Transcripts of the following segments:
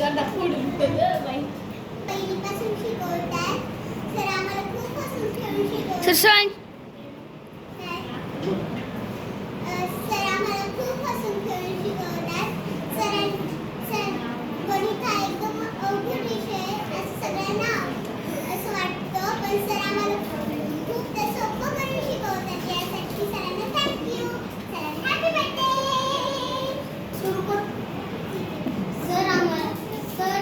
स्वतः फोडून. पहिलीपासून शिकवतात सर आम्हाला खूप शिकवतात सर सांग अ, सर आम्हाला खूप हसून खेळून शिकवतात सर सर गणित हा एकदम अवघड विषय आहे असं सगळ्यांना असं वाटतं पण सर आम्हाला खूप ते सोपं करून शिकवतात यासाठी सरांना थँक्यू सरांना हॅपी बर्थडे सुरू कर सर आम्हाला सर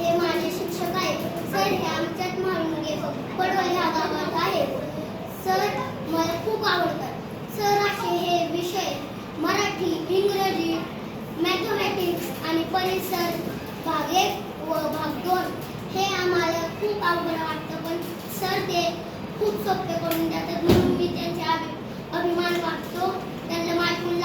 हे माझे शिक्षक आहेत सर हे आमच्यात मालुंगे पडवल ह्या गावात आहे. सर मला खूप आवडतात. सर असे हे विषय मराठी इंग्रजी मॅथमॅटिक्स आणि परिसर भाग एक व भाग दोन हे आम्हाला खूप अवघड वाटतं पण सर ते खूप सोपे करून देतात म्हणून मी त्यांचे अभि अभिमान वाटतो. त्यांना माझ्याकडून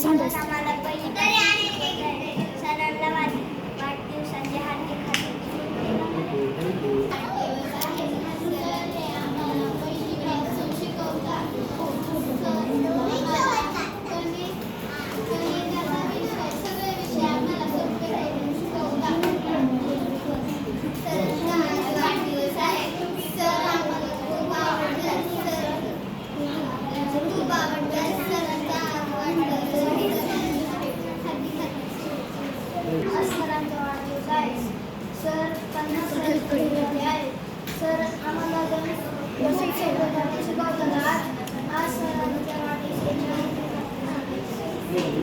Santos. सरांचा वाढदिवस आहे सर पन्नास सर आम्हाला